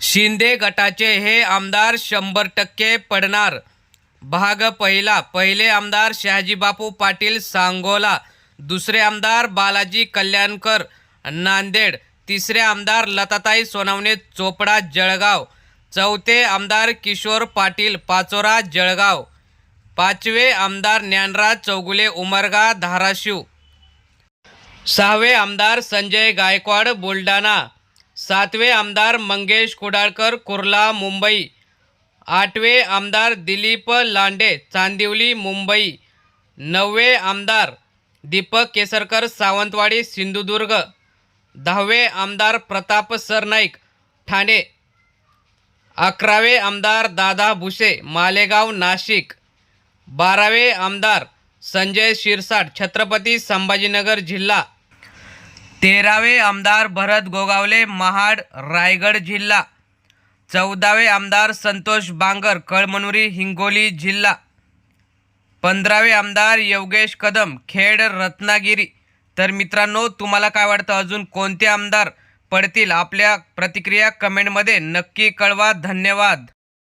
शिंदे गटाचे हे आमदार शंभर टक्के पडणार. भाग पहिला पहिले आमदार शहाजीबापू पाटील सांगोला दुसरे आमदार बालाजी कल्याणकर नांदेड तिसरे आमदार लताताई सोनवणे चोपडा जळगाव चौथे आमदार किशोर पाटील पाचोरा जळगाव पाचवे आमदार ज्ञानराज चौगुले उमरगा धाराशिव. सहावे आमदार संजय गायकवाड बुलढाणा. सातवे आमदार मंगेश कुडाळकर कुर्ला मुंबई. आठवे आमदार दिलीप लांडे चांदिवली मुंबई. नववे आमदार दीपक केसरकर सावंतवाडी सिंधुदुर्ग. दहावे आमदार प्रताप सरनाईक ठाणे. अकरावे आमदार दादा भुसे मालेगाव नाशिक. बारावे आमदार संजय शिरसाट छत्रपती संभाजीनगर जिल्हा. तेरावे आमदार भरत गोगावले महाड रायगड जिल्हा. चौदावे आमदार संतोष बांगर कळमनुरी हिंगोली जिल्हा. पंधरावे आमदार योगेश कदम खेड रत्नागिरी. तर मित्रांनो तुम्हाला काय वाटतं? अजून कोणते आमदार पडतील? आपल्या प्रतिक्रिया कमेंटमध्ये नक्की कळवा. धन्यवाद.